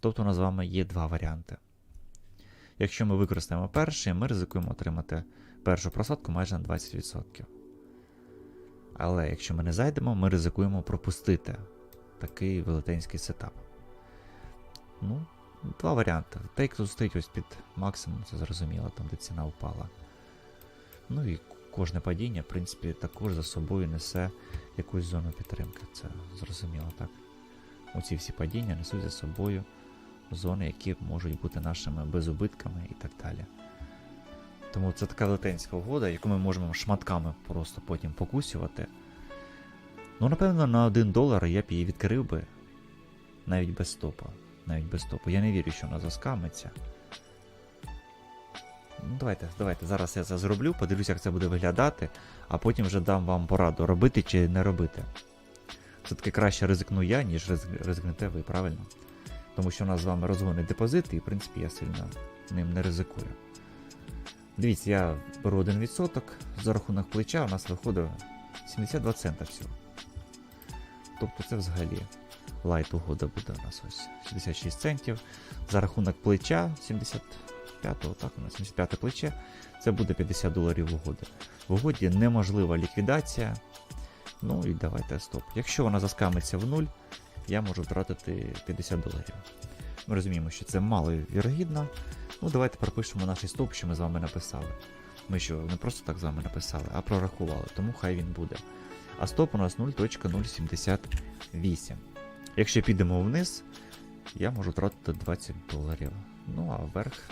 Тобто у нас з вами є два варіанти. Якщо ми використаємо перший, ми ризикуємо отримати першу просадку майже на 20%. Але якщо ми не зайдемо, ми ризикуємо пропустити такий велетенський сетап. Ну, два варіанти. Той, хто стоїть ось під максимум, це зрозуміло, там де ціна впала. Ну і кожне падіння, в принципі, також за собою несе якусь зону підтримки. Це зрозуміло, так? Оці всі падіння несуть за собою зони, які можуть бути нашими безубитками і так далі. Тому це така велетенська угода, яку ми можемо шматками просто потім покусювати. Ну, напевно, на 1 долар я б її відкрив би навіть без стопа. Навіть без стопу. Я не вірю, що вона заскамиться. Ну, давайте, давайте. Зараз я це зроблю, подивлюся, як це буде виглядати, а потім вже дам вам пораду, робити чи не робити. Все-таки краще ризикну я, ніж ризик- ризикнете ви, правильно? Тому що у нас з вами розгонний депозит, і в принципі я сильно ним не ризикую. Дивіться, я беру 1% за рахунок плеча, у нас виходить 72 цента всього. Тобто це взагалі лайт угода буде у нас ось 66 центів. За рахунок плеча 75-го, так, у нас 75 плече, це буде 50 доларів угоди. В угоді неможлива ліквідація. Ну і давайте стоп. Якщо вона заскамиться в нуль, я можу втратити 50 доларів. Ми розуміємо, що це мало вірогідно. Ну, давайте пропишемо наш стоп, що ми з вами написали. Ми що не просто так з вами написали, а прорахували, тому хай він буде. А стоп у нас 0.078. Якщо підемо вниз, я можу втратити 20 доларів. Ну а вверх